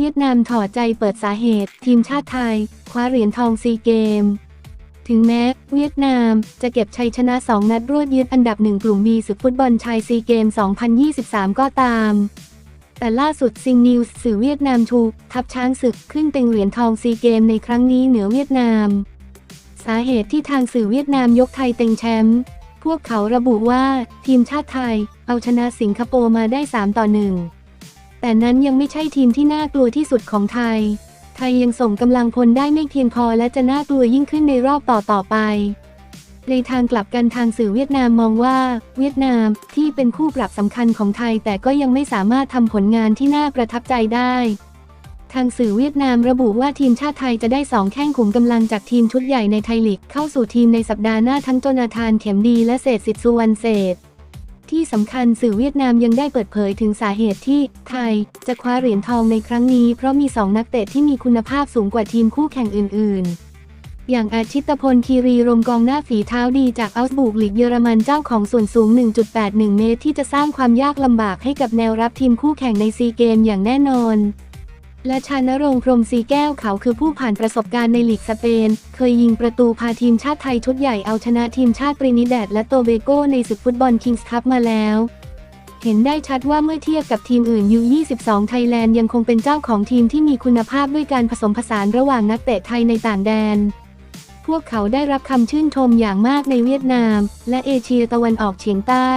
เวียดนามถอดใจเปิดสาเหตุ ทีมชาติไทย คว้าเหรียญทองซีเกม ถึงแม้เวียดนามจะเก็บชัยชนะ 2 นัดรวดยึดอันดับหนึ่งกลุ่ม B ศึกฟุตบอลชายซีเกม 2023 ก็ตาม แต่ล่าสุดซิงนิวส์สื่อเวียดนามถูกทับช้างศึกขึ้นเต็งเหรียญทองซีเกมในครั้งนี้เหนือเวียดนาม สาเหตุที่ทางสื่อเวียดนามยกไทยเต็งแชมป์พวกเขาระบุว่าทีมชาติไทย เอาชนะสิงคโปร์มาได้ 3 ต่อ 1 แต่นั้นยังไม่ใช่ทีมที่น่ากลัวที่สุดของไทย ไทยยังส่งกำลังพลได้ไม่เพียงพอและจะน่ากลัวยิ่งขึ้นในรอบต่อต่อๆไป ในทางกลับกันทางสื่อเวียดนามมองว่า เวียดนามที่เป็นคู่ปรับสำคัญของไทย แต่ก็ยังไม่สามารถทำผลงานที่น่าประทับใจได้ ทางสื่อเวียดนามระบุว่าทีมชาติไทยจะได้สองแข้งขุมกำลังจากทีมชุดใหญ่ในไทยลีกเข้าสู่ทีมในสัปดาห์หน้าทั้งโจนาธานเข็มดีและเศษสิทธิ์สุวรรณเศษ ที่สำคัญสื่อเวียดนามยังได้เปิดเผยถึงสาเหตุที่ไทย จะคว้าเหรียญทองในครั้งนี้เพราะมีสองนักเตะที่มีคุณภาพสูงกว่าทีมคู่แข่งอื่น ๆ อย่างอาชิตพลคีรีรมกองหน้าฝีเท้าดีจากอัลสบุกลีกเยอรมันเจ้าของส่วนสูง 1.81 เมตร ที่จะสร้างความยากลำบากให้กับแนวรับทีมคู่แข่งในซีเกมอย่างแน่นอน และชานรงค์พรมศรีแก้วเขาคือผู้ผ่านประสบการณ์ในลีกสเปน เคยยิงประตูพาทีมชาติไทยชุดใหญ่เอาชนะทีมชาติตรินิแดดและโตเบโกในศึกฟุตบอลคิงส์คัพมาแล้วเห็นได้ชัดว่าเมื่อเทียบกับทีมอื่นยู22 ไทยแลนด์ยังคงเป็นเจ้าของทีมที่มีคุณภาพด้วยการผสมผสานระหว่างนักเตะไทยในต่างแดน พวกเขาได้รับคำชื่นชมอย่างมากในเวียดนาม และเอเชียตะวันออกเฉียงใต้